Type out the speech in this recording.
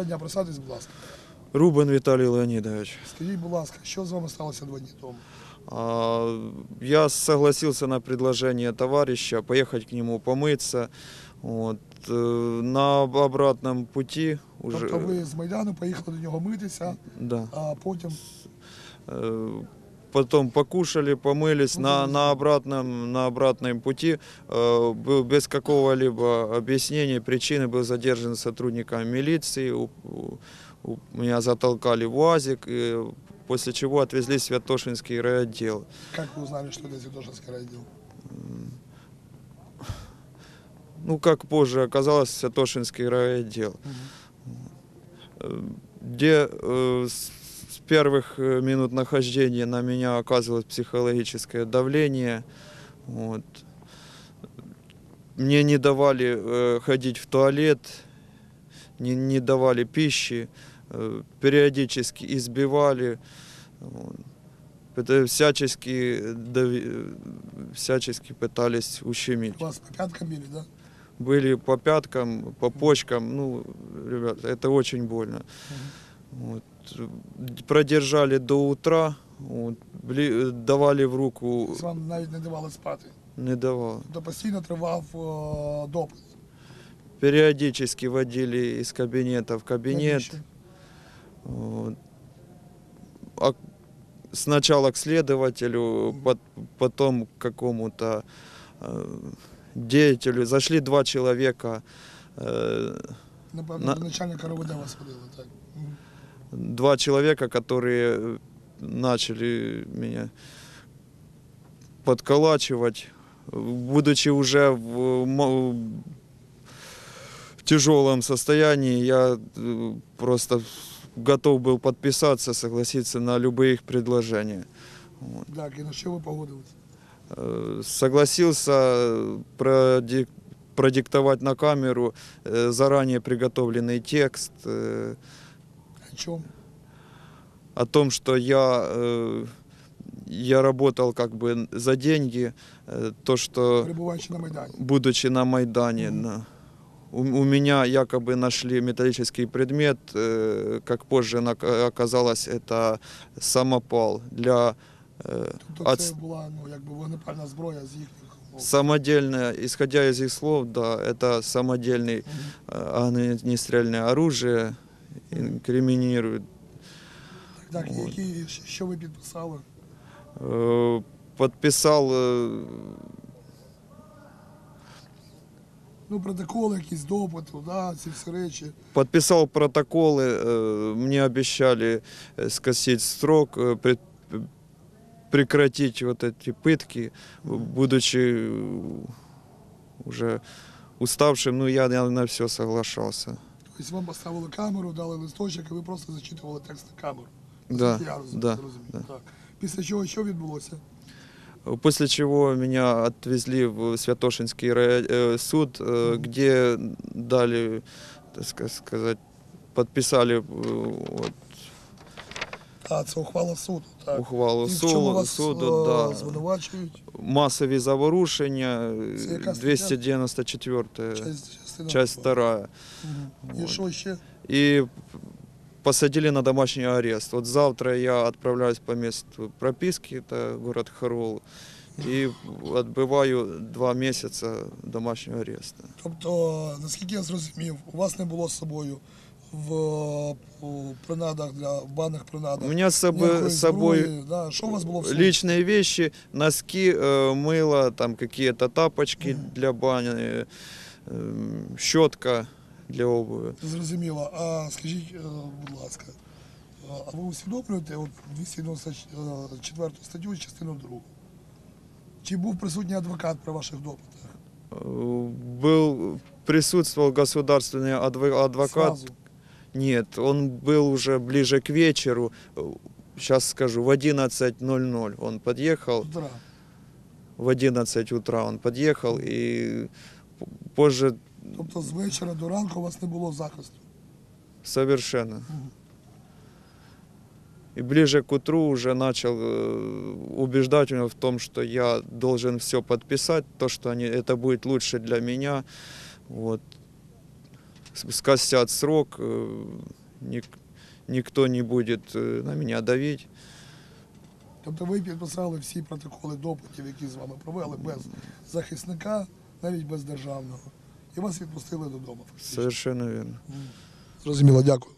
Дня присадись, будь ласка. Рубин Виталий Леонидович. Скажіть, будь ласка, що з вами сталося два дні тому? А, Я согласился на предложение товарища поехать к нему помыться. Вот. э, На обратном пути уже... Тобто ви з Майдану поїхали до нього митися, Да. а потім Э, Потом покушали, помылись. На, на, обратном, на обратном пути э, был без какого-либо объяснения, причины был задержан сотрудниками милиции. У, у- у меня затолкали в УАЗик, и после чего отвезли в Святошинский райотдел. як ви узнали, що це Святошинський райвідділ? Ну, как позже оказалось, Святошинский райотдел. Э, где э, с первых э, минут нахождения на меня оказывалось психологическое давление. Вот. Мне не давали э, ходить в туалет, не, не давали пищи, э, периодически избивали. Вот. Это всячески, дави- э, всячески пытались ущемить. Вас по п'яткам били, да? Были по пяткам, по почкам. Ну, ребят, это очень больно. Вот. Продержали до утра, вот. Бли- давали в руку, Тобто Вам навіть не давали спати. не давал. Тобто постійно тривав е, допит. Периодически водили из кабинета в кабинет. Навіщо? Вот. А сначала к следователю, Мгм. пот- потом к какому-то э, деятелю. Зашли два человека. э, Напевно, На- до начальника РОВД вас водили, так. Мгм. два человека, которые э, начали меня подколачивать, будучи уже в, в тяжелом состоянии, я э, просто готов был подписаться, согласиться на любые их предложения. Так, і на що ви погодились? Э, Согласился проди- продиктовать на камеру заранее приготовленный текст, О чому? о том, что я, э, я работал как бы за деньги, э, то, что Перебуваючи на Майдані. будучи на Майдане, Мгм. на- у, у меня якобы нашли металлический предмет, э, как позже нак- оказалось, это самопал для э, Тобто от- це була ну, якби вогнепальна зброя з їхніх. ну, самодельное, исходя из их слов, да, это самодельный Мгм. э, огнестрельное оружие, инкриминирует Так, Вот. які, що ви підписали? Э, подписал э, Ну, протоколи, якісь допиту, да, ці всі речі. подписал протоколы, э, мне обещали э, скосить срок, э, пред- прекратить вот эти пытки, будучи э, уже уставшим, ну я, я на все соглашался. Тобто вам поставили камеру, дали листочок, і ви просто зачитували текст на камеру. Да, Наскільки я розумію, да, розумію. да. Так. Після чого що відбулося? После чего меня отвезли в Святошинский рай- э, суд, э, Мгм. где дали, так ска- сказать, подписали э, вот, А, це ухвала суду. Так. ухвалу І в чому суду, вас суду е, да. звинувачують? массовые заворушения, Це э, яка стаття? 294 Часть, частина часть ухвали. вторая. Мгм. І Вот. що ще? И посадили на домашний арест. Вот завтра я отправляюсь по месту прописки, это город Харол, и отбываю два месяца домашнего ареста. Тобто, наскільки я зрозумів, у вас не було з собою в у принадах для в банних принадах. У меня с собой, ніякої с собой зброї, да. Що у вас було в сумці? личные вещи, носки, э, мыло, там какие-то тапочки Мгм. для бани, э, щетка для обуви. Зрозуміло. А скажіть, е, будь ласка, е, а ви усвідомлюєте от 294 статтю, частину 2? Чи був присутній адвокат при ваших допитах? Э, Был, присутствовал государственный адво- адвокат. Сразу. Нет, он был уже ближе к вечеру. Сейчас скажу, в 11.00 он подъехал. Утра. В 11 утра он подъехал и позже Тобто з вечора до ранку у вас не було захисту. совершенно. И ближе к утру уже начал э, убеждать меня в том, что я должен все подписать, то, что они, это будет лучше для меня. Вот. Скосят срок, э, ник- никто не будет э, на меня давить. Тобто ви підписали всі протоколи допитів, які з вами провели без захисника, навіть без державного. І вас відпустили додому. фактично. Совершенно вірно. Зрозуміло, дякую.